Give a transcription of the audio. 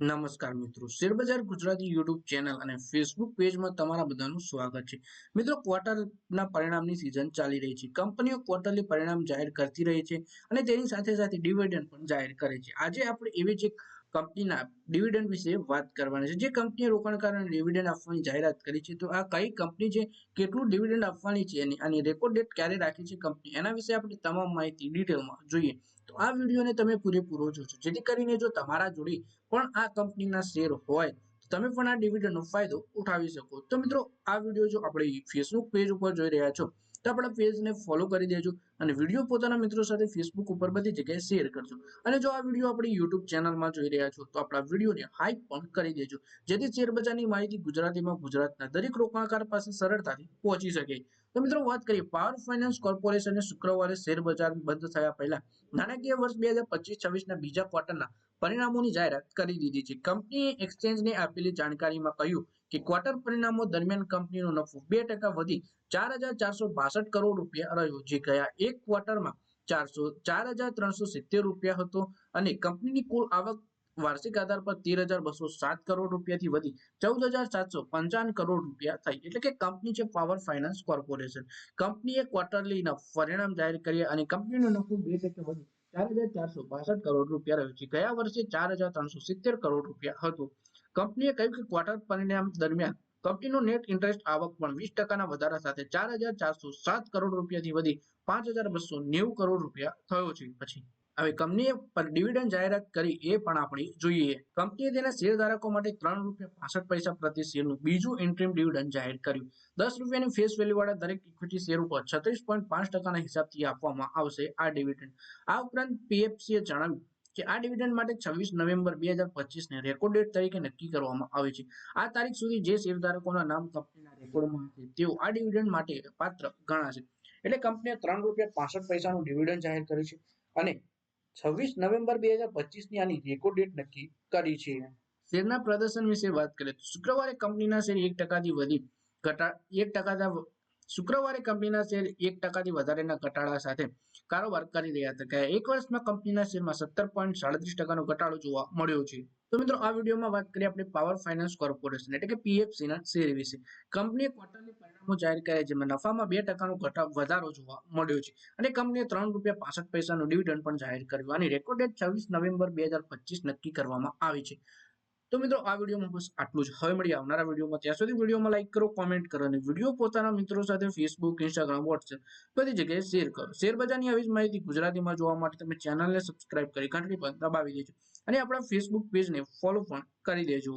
નમસ્કાર મિત્રો. શેરબજાર ગુજરાતી યુટ્યુબ ચેનલ અને ફેસબુક પેજમાં તમારા બધાનું સ્વાગત છે. મિત્રો ક્વાર્ટરના પરિણામની સિઝન ચાલી રહી છે. કંપનીઓ ક્વાર્ટરલી પરિણામ જાહેર કરતી રહી છે અને તેની સાથે સાથે ડિવિડન્ડ પણ જાહેર કરે છે. આજે આપણે એવી જ એક કંપનીના ડિવિડન્ડ વિશે વાત કરવાની છે. જે કંપનીએ રોકાણકારોને ડિવિડન્ડ આપવાની જાહેરાત કરી છે, તો આ કઈ કંપની છે, કેટલું ડિવિડન્ડ આપવાની છે અને આની રેકોર્ડ ડેટ ક્યારે રાખી છે કંપની, એના વિશે આપણે તમામ માહિતી ડિટેલમાં જોઈએ. તો આ વિડીયોને તમે પૂરેપૂરો જોશો જેથી કરીને જો તમારા જોડે પણ આ કંપનીના શેર હોય તમે પણ આ ડિવિડન્ડનો ફાયદો ઉઠાવી શકો. તો મિત્રો, આ વીડિયો જો આપણે ફેસબુક પેજ ઉપર જોઈ રહ્યા છો, તો આપણા પેજને ફોલો કરી દેજો અને વીડિયો પોતાના મિત્રો સાથે ફેસબુક ઉપર બધી જગ્યાએ શેર કરજો. અને જો આ વીડિયો આપણી યુટ્યુબ ચેનલમાં જોઈ રહ્યા છો, તો આપણા વિડીયોને હાઈપ પણ કરી દેજો. જેથી શેરબજારની માહિતી ગુજરાતીમાં ગુજરાતના દરેક રોકાણકાર પાસે સરળતાથી પહોંચી શકે. તો મિત્રો વાત કરીએ પાવર ફાઇનાન્સ કોર્પોરેશને શુક્રવારે શેરબજાર બંધ થયા પહેલા નાણાકીય વર્ષ બે હજાર પચીસ છવ્વીસના બીજા ક્વાર્ટરના પરિણામોની જાહેરાત કરી દીધી છે. કંપનીએ એક્સચેન્જને આપેલી જાણકારીમાં કહ્યું કે ક્વાર્ટર પરિણામો દરમિયાન કંપનીનો નફો બે ટકા વધી ચાર હજાર ચારસો બાસઠ કરોડ રૂપિયા રહ્યો, જે ગયા એક ક્વાર્ટરમાં ચારસો ચાર હજાર ત્રણસો સિત્તેર રૂપિયા હતો અને કંપનીની કુલ આવક વાર્ષિક આધાર પર તેર હજાર બસો સાત કરોડ રૂપિયાથી વધી ચૌદ હજાર સાતસો પંચાવન કરોડ રૂપિયા થઈ એટલે કે કંપની છે પાવર ફાઇનાન્સ કોર્પોરેશન. કંપનીએ ક્વાર્ટરલીના પરિણામ જાહેર કર્યા અને કંપનીનું નફો બે ટકા વધી ચાર હજાર ચારસો બાસઠ કરોડ રૂપિયા રહ્યું છે. ગયા વર્ષે ચાર હજાર ત્રણસો સિત્તેર કરોડ રૂપિયા હતું. કંપનીએ કહ્યું કે ક્વાર્ટર પરિણામ દરમિયાન કંપનીનો નેટ ઇન્ટરેસ્ટ આવક પણ વીસ ટકાના વધારા સાથે ચાર હજાર ચારસો સાત કરોડ રૂપિયાથી વધી પાંચ હજાર બસો નેવું કરોડ રૂપિયા થયો છે. પછી હવે કંપનીએ ડિવિડન્ડ જાહેરાત કરી એ પણ આપણે જોઈએ. કંપનીએ તેના શેરધારકો માટે ત્રણ રૂપિયા પાસઠ પૈસા પ્રતિ શેરનું બીજું ઇન્ટ્રીમ ડિવિડન્ડ જાહેર કર્યું. દસ રૂપિયાની ફેસ વેલ્યુવાળા દરેક ઇક્વિટી શેર ઉપર છત્રીસ પોઈન્ટ પાંચ ટકાના હિસાબથી આપવામાં આવશે આ ડિવિડન્ડ આ ઉપરાંત પીએફસીએ જણાવ્યું કે આ ડિવિડન્ડ માટે છવ્વીસ નવેમ્બર બે હજાર પચીસને રેકોર્ડ ડેટ તરીકે નક્કી કરવામાં આવે છે. આ તારીખ સુધી જે શેરધારકોના નામ કંપનીના રેકોર્ડમાં છે તેઓ આ ડિવિડન્ડ માટે પાત્ર ગણાશે. એટલે કંપનીએ ત્રણ રૂપિયા પાસઠ પૈસાનું ડિવિડન્ડ જાહેર કર્યું છે અને છવ્વીસ નવેમ્બર બે હજાર પચીસની આની રેકોર્ડ ડેટ નક્કી કરી છે. શેરના પ્રદર્શન વિશે વાત કરીએ તો શુક્રવારે કંપનીના શેર એક ટકાથી વધી ઘટા એક ટકા શુક્રવારે કંપનીના શેર એક ટકાથી વધારેના ઘટાડા સાથે કારોબાર કરી રહ્યા હતા. ગયા એક વર્ષમાં કંપનીના શેરમાં સત્તર પોઈન્ટ સાડત્રીસ ટકાનો ઘટાડો જોવા મળ્યો છે. તો મિત્રો, આ વિડીયોમાં વાત કરીએ આપણે પાવર ફાઇનાન્સ કોર્પોરેશન, એટલે કે પીએફસીના શેર વિશે. કંપનીએ ક્વાર્ટરની પરિણામો જાહેર કર્યા જેમાં નફામાં બે ટકાનો ઘટાડો વધારો જોવા મળ્યો છે. અને કંપનીએ ત્રણ રૂપિયા પાસઠ પૈસાનું ડિવિડન્ડ પણ જાહેર કર્યું. અને રેકોર્ડ ડેટ છવ્વીસ નવેમ્બર બે પચીસ નક્કી કરવામાં આવી છે. તો મિત્રો આ વિડીયોમાં બસ આટલું જ. હવે મળી આવનારા વિડીયોમાં. ત્યાં સુધી વિડીયોમાં લાઈક કરો કોમેન્ટ કરો અને વીડિયો પોતાના મિત્રો સાથે ફેસબુક ઇન્સ્ટાગ્રામ વોટ્સએપ બધી જગ્યાએ શેર કરો. શેર બજારની આવી જ માહિતી ગુજરાતીમાં જોવા માટે તમે ચેનલને સબસ્ક્રાઇબ કરી ઘંટડી પર દબાવી દેજો. અને આપણા ફેસબુક પેજને ફોલો પણ કરી દેજો.